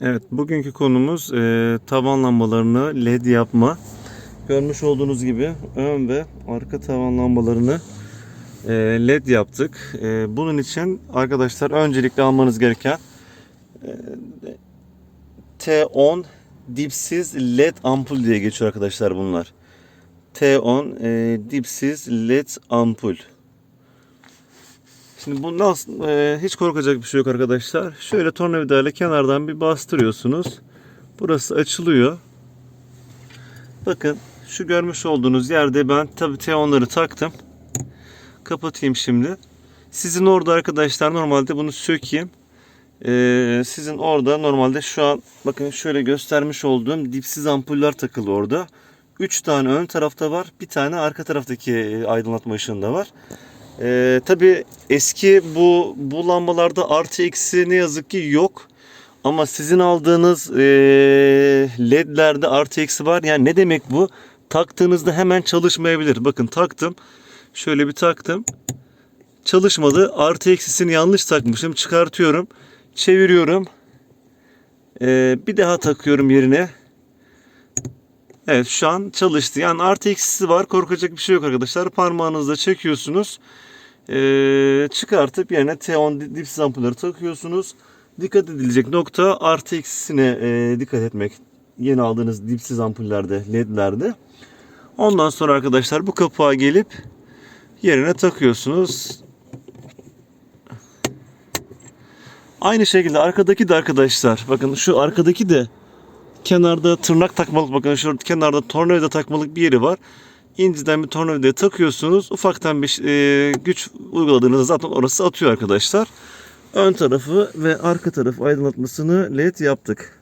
Evet, bugünkü konumuz e, tavan lambalarını led yapma. Görmüş olduğunuz gibi ön ve arka tavan lambalarını e, led yaptık. E, bunun için arkadaşlar öncelikle almanız gereken e, T10 dipsiz led ampul diye geçiyor arkadaşlar bunlar. T10 e, dipsiz led ampul. Şimdi bu nasıl e, hiç korkacak bir şey yok arkadaşlar. Şöyle tornavidayla kenardan bir bastırıyorsunuz. Burası açılıyor. Bakın şu görmüş olduğunuz yerde ben tabii T10'ları taktım. Kapatayım şimdi. Sizin orada arkadaşlar normalde bunu sökeyim. Ee, sizin orada normalde şu an bakın şöyle göstermiş olduğum dipsiz ampuller takılı orada. 3 tane ön tarafta var. Bir tane arka taraftaki e, aydınlatma ışığında var. Ee, Tabi eski bu bu lambalarda artı eksi ne yazık ki yok. Ama sizin aldığınız ee, ledlerde artı eksi var. Yani ne demek bu? Taktığınızda hemen çalışmayabilir. Bakın taktım. Şöyle bir taktım. Çalışmadı. Artı eksisini yanlış takmışım. Çıkartıyorum. Çeviriyorum. Ee, bir daha takıyorum yerine. Evet şu an çalıştı. Yani artı eksisi var. Korkacak bir şey yok arkadaşlar. Parmağınızla çekiyorsunuz. Ee, çıkartıp yerine T10 dipsiz ampulleri takıyorsunuz. Dikkat edilecek nokta artı eksisine e, dikkat etmek. Yeni aldığınız dipsiz ampullerde, ledlerde. Ondan sonra arkadaşlar bu kapağa gelip yerine takıyorsunuz. Aynı şekilde arkadaki de arkadaşlar. Bakın şu arkadaki de kenarda tırnak takmalık bakın şurada kenarda tornavida takmalık bir yeri var. İnciden bir tornavidaya takıyorsunuz. Ufaktan bir e, güç uyguladığınızda zaten orası atıyor arkadaşlar. Ön tarafı ve arka tarafı aydınlatmasını led yaptık.